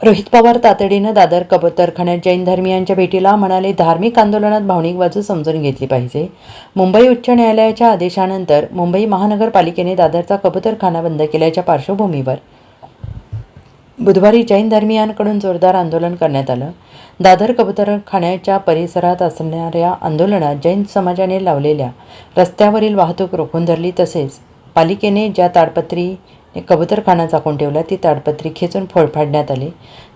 रोहित पवार तातडीनं दादर कबतरखान्यात जैन धर्मियांच्या भेटीला म्हणाले धार्मिक आंदोलनात भावनिक बाजू समजून घेतली पाहिजे. मुंबई उच्च न्यायालयाच्या आदेशानंतर मुंबई महानगरपालिकेने दादरचा कबतरखाना बंद केल्याच्या पार्श्वभूमीवर बुधवारी जैन धर्मियांकडून जोरदार आंदोलन करण्यात आलं. दादर कबतरखान्याच्या परिसरात असणाऱ्या आंदोलनात जैन समाजाने लावलेल्या रस्त्यावरील वाहतूक रोखून धरली तसेच पालिकेने ज्या ताडपत्री कबूतरखाना झाकून ठेवला. ती ताडपत्री खेचून फोडफाडण्यात आली.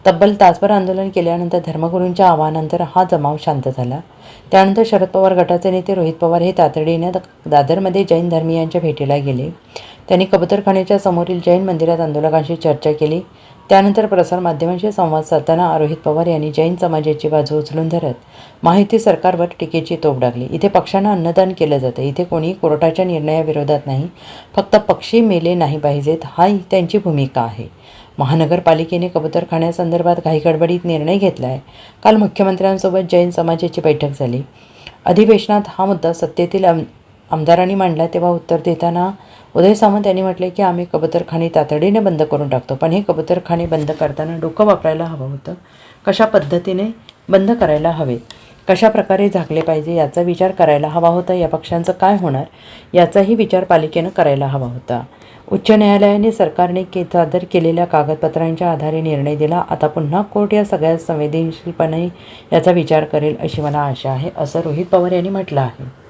तब्बल तासभर आंदोलन केल्यानंतर धर्मगुरूंच्या आवाहनानंतर हा जमाव शांत झाला. त्यानंतर शरद पवार गटाचे नेते रोहित पवार हे तातडीने दादरमध्ये जैन धर्मियांच्या भेटीला गेले. त्यांनी कबूतरखान्याच्या समोरील जैन मंदिरात आंदोलकांशी चर्चा केली. त्यानंतर प्रसारमाध्यमांशी संवाद साधताना रोहित पवार यांनी जैन समाजाची बाजू उचलून धरत माहिती सरकारवर टीकेची तोप डागली. इथे पक्षांना अन्नदान केलं जातं. इथे कोणी कोर्टाच्या निर्णयाविरोधात नाही. फक्त पक्षी मेले नाही पाहिजेत. हाही त्यांची भूमिका आहे. महानगरपालिकेने कबूतरखान्यासंदर्भात घाईगडबडीत निर्णय घेतला आहे काल मुख्यमंत्र्यांसोबत जैन समाजाची बैठक झाली. अधिवेशनात हा मुद्दा सत्तेतील आमदारांनी मांडला तेव्हा उत्तर देताना उदय सामंत यांनी म्हटले की आम्ही कबूतरखाने तातडीने बंद करून टाकतो पण हे कबूतरखाने बंद करताना डोकं वापरायला हवं होतं. कशा पद्धतीने बंद करायला हवे? कशा प्रकारे झाकले पाहिजे? याचा विचार करायला हवा होता. या पक्षांचं काय होणार? याचाही विचार पालिकेनं करायला हवा होता. उच्च न्यायालयाने सरकारने के सादर केलेल्या कागदपत्रांच्या आधारे निर्णय दिला. आता पुन्हा कोर्ट या सगळ्या संवेदनशीलपणे याचा विचार करेल अशी मला आशा आहे असं रोहित पवार यांनी म्हटलं आहे.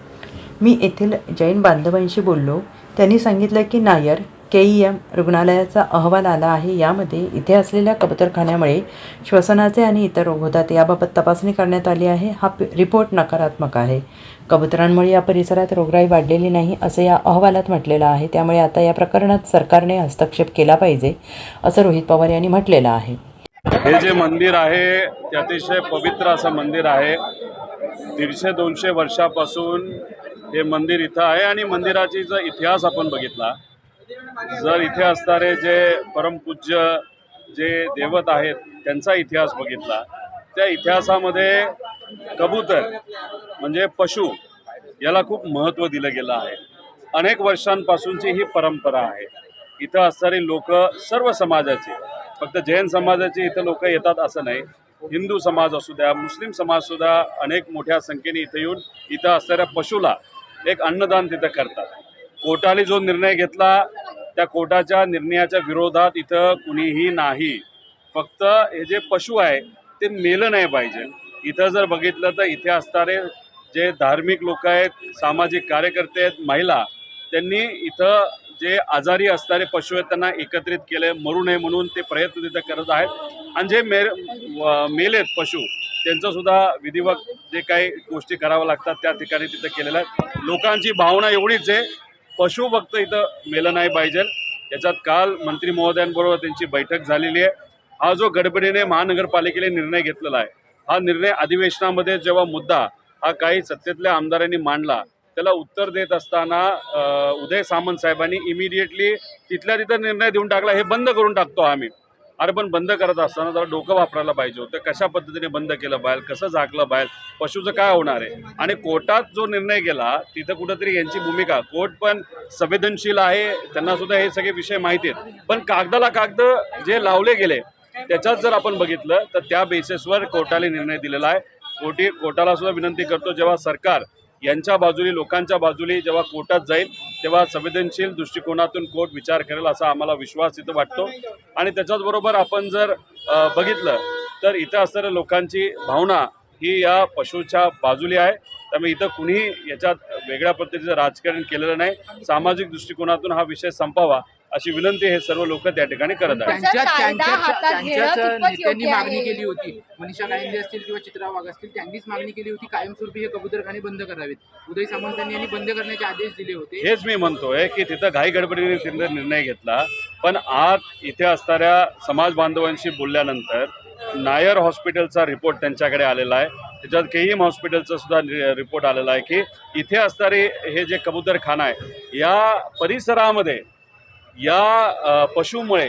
मी येथील जैन बांधवांशी बोललो. त्यांनी सांगितलं की नायर के ई एम रुग्णालयाचा अहवाल आला आहे. यामध्ये इथे असलेल्या कबूतरखान्यामुळे श्वसनाचे आणि इतर रोग होतात. याबाबत तपासणी करण्यात आली आहे. हा रिपोर्ट नकारात्मक आहे. कबुतरांमुळे या परिसरात रोगराई वाढलेली नाही असं या अहवालात म्हटलेलं आहे. त्यामुळे आता या प्रकरणात सरकारने हस्तक्षेप केला पाहिजे असं रोहित पवार यांनी म्हटलेलं आहे. हे जे मंदिर आहे ते अतिशय पवित्र असं मंदिर आहे. दीडशे दोनशे वर्षापासून हे मंदिर इथं आहे आणि मंदिराची जर इतिहास आपण बघितला जर इथे असणारे जे परमपूज्य जे देवत आहेत त्यांचा इतिहास बघितला त्या इतिहासामध्ये कबूतर म्हणजे पशु याला खूप महत्त्व दिलं गेलं आहे. अनेक वर्षांपासूनची ही परंपरा आहे. इथं असणारी लोक सर्व समाजाची फक्त जैन समाजाची इथं लोक येतात असं नाही. हिंदू समाज असू द्या मुस्लिम समाजसुद्धा अनेक मोठ्या संख्येने इथं येऊन इथं असणाऱ्या पशुला एक अन्नदान तिथं करतात. कोर्टाने जो निर्णय घेतला त्या कोर्टाच्या निर्णयाच्या विरोधात इथं कुणीही नाही. फक्त हे जे पशु आहे ते मेलं नाही पाहिजे. इथं जर बघितलं तर इथे असणारे जे धार्मिक लोक आहेत सामाजिक कार्यकर्ते आहेत महिला त्यांनी इथं जे आजारी असणारे पशु आहेत त्यांना एकत्रित केले मरू नये म्हणून ते प्रयत्न तिथं करत आहेत. आणि जे मेर मेलेत पशु त्यांचंसुद्धा विधिवत जे काही गोष्टी कराव्या लागतात त्या ठिकाणी तिथं केलेल्या आहेत. लोकांची भावना एवढीच आहे. पशु फक्त इथं मेलं नाही पाहिजे. याच्यात काल मंत्री महोदयांबरोबर त्यांची बैठक झालेली आहे. हा जो गडबडीने महानगरपालिकेने निर्णय घेतलेला आहे हा निर्णय अधिवेशनामध्ये जेव्हा मुद्दा हा काही सत्तेतल्या आमदारांनी मांडला त्याला उत्तर देत असताना उदय सामंत साहेबांनी इमिडिएटली तिथल्या तिथं निर्णय देऊन टाकला. हे बंद करून टाकतो आम्ही. अरे पण बंद करत असताना जरा डोकं वापरायला पाहिजे होतं. कशा पद्धतीने बंद केलं बाहेर? कसं झाकलं बाहेर? पशुचं काय होणार आहे? आणि कोर्टात जो निर्णय केला तिथं कुठंतरी यांची भूमिका. कोर्ट पण संवेदनशील आहे त्यांना सुद्धा हे सगळे विषय माहिती आहेत. पण कागदाला कागद जे लावले गेले त्याच्यात जर आपण बघितलं तर त्या बेसिसवर कोर्टाने निर्णय दिलेला आहे. कोर्टी कोर्टाला सुद्धा विनंती करतो जेव्हा सरकार यांच्या बाजूने लोकांच्या बाजूने जेव्हा कोर्टात जाईल तेव्हा संवेदनशील दृष्टिकोनातून कोर्ट विचार करेल असा आम्हाला विश्वास इथं वाटतो. आणि त्याच्याचबरोबर आपण जर बघितलं तर इथं असणाऱ्या लोकांची भावना ही या पशुच्या बाजूली आहे. त्यामुळे इथं कुणीही याच्यात वेगळ्या पद्धतीचं राजकारण केलेलं नाही. सामाजिक दृष्टिकोनातून हा विषय संपावा. अशी विनंती हे सर्व लोक त्या ठिकाणी करत आहेत. नेत्यांनी मागणी? केली होती. मनीषा कायंदे असतील किंवा चित्रा वाघ असतील त्यांनीच मागणी केली होती कायमस्वरूपी हे कबूतरखाने बंद करावेत. उदय सामंतांनी यांनी बंद करण्याचे आदेश दिले होते. हेच मी म्हणतोय की तिथं घाई गडबडीने तिथं निर्णय घेतला पण आज इथे असणाऱ्या समाज बांधवांशी बोलल्यानंतर नायर हॉस्पिटलचा रिपोर्ट त्यांच्याकडे आलेला आहे. त्याच्यात केईएम हॉस्पिटलचा सुद्धा रिपोर्ट आलेला आहे की इथे असणारे हे जे कबूतरखाना आहे या परिसरामध्ये या पशुमुळे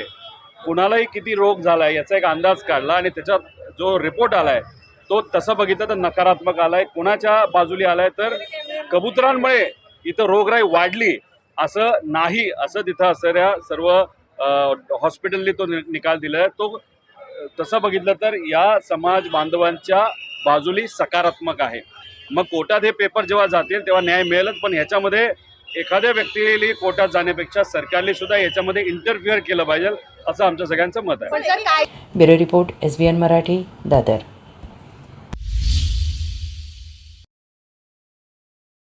कुणालाही किती रोग झाला आहे याचा एक अंदाज काढला आणि त्याच्यात जो रिपोर्ट आला आहे तो तसं बघितलं तर नकारात्मक आला आहे कुणाच्या बाजूला आला आहे तर कबुतरांमुळे इथं रोगराई वाढली असं नाही असं तिथं असणाऱ्या सर्व हॉस्पिटलने हॉस्पिटलनी तो नि- निकाल दिला आहे तो तसं बघितलं तर या समाज बांधवांच्या बाजूली सकारात्मक आहे. मग कोर्टात हे पेपर जेव्हा जातील तेव्हा न्याय मिळेलच पण ह्याच्यामध्ये एखाद्या व्यक्तीली कोर्टात जाण्यापेक्षा सरकारने सुद्धा याच्यामध्ये इंटरफिअर केलं पाहिजे असं आमचं सगळ्यांचं मत आहे. Bureau report S B N Marathi Dadar.